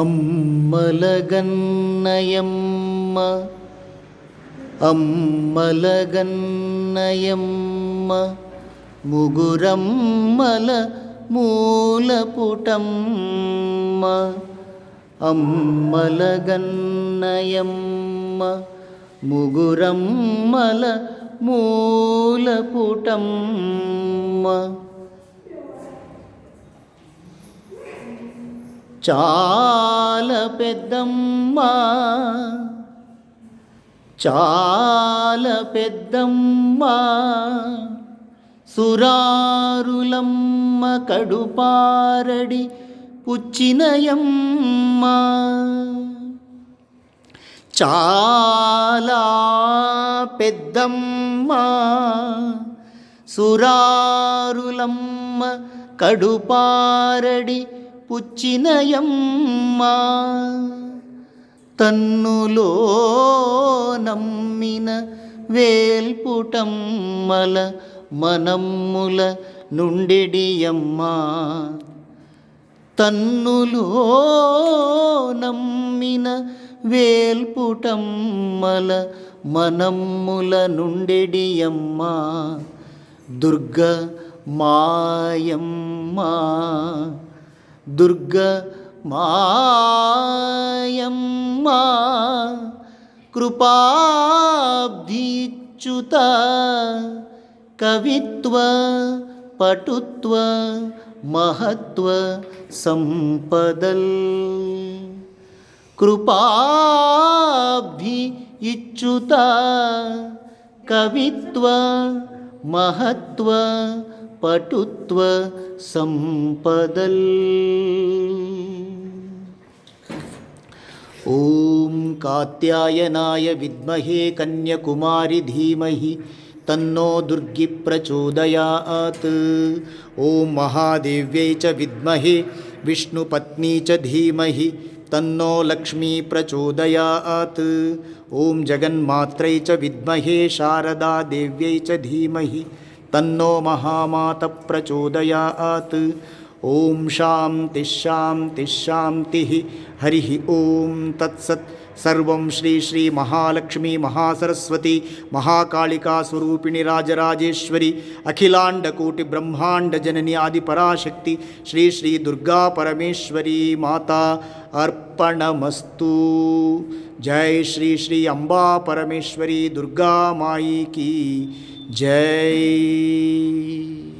అమ్మలగన్నయమ్మ అమ్మలగన్నయమ్మ ముగురమ్మల మూలపుటమ్మ అమ్మలగన్నయమ్మ ముగురమ్మల మూలపుటమ్మ. చాలా పెద్దమ్మ చాలా పెద్దమ్మ సురారులమ్మ కడుపారడి పుచ్చినయమ్మ. చాలా పెద్దమ్మ సురారులమ్మ కడుపారడి పుచ్చినయమ్మ తన్నులో నమ్మిన వేల్పుటమ్మల మనమ్ముల నుండిడియమ్మ తన్నులో నమ్మిన వేల్పుటమ్మల మనమ్ముల నుండిడియమ్మ దుర్గ మాయమ్మా. दुर्गमायं मा कृपाब्धिच्युत कवित्व पटुत्व महत्व सम्पदल् महत्त्वसम्पदल् कृपाब्धिच्युत कवित्व महत्व पटुत्व संपदल। ॐ कात्यायनाय विद्महे कन्याकुमारि धीमहि, तन्नो दुर्गी प्रचोदयात्। ॐ महादेव्यै च विद्महे, विष्णुपत्नी च धीमहि, तन्नो लक्ष्मी प्रचोदयात्। ॐ जगन्मात्रै च विद्महे शारदादेव्यै च धीमहि तन्नो महामातप्रचोदयात्। ॐ शां तिश्शां तिशां तिः हरिः ॐ तत्सत् सर्वं श्री श्री महालक्ष्मी महासरस्वती महाकालिकास्वरूपिणि राजराजेश्वरी अखिलाण्डकोटिब्रह्माण्डजननी आदिपराशक्ति श्री श्री दुर्गा परमेश्वरी माता अर्पणमस्तु। जय श्री श्री अम्बा परमेश्वरी दुर्गा माई की जय।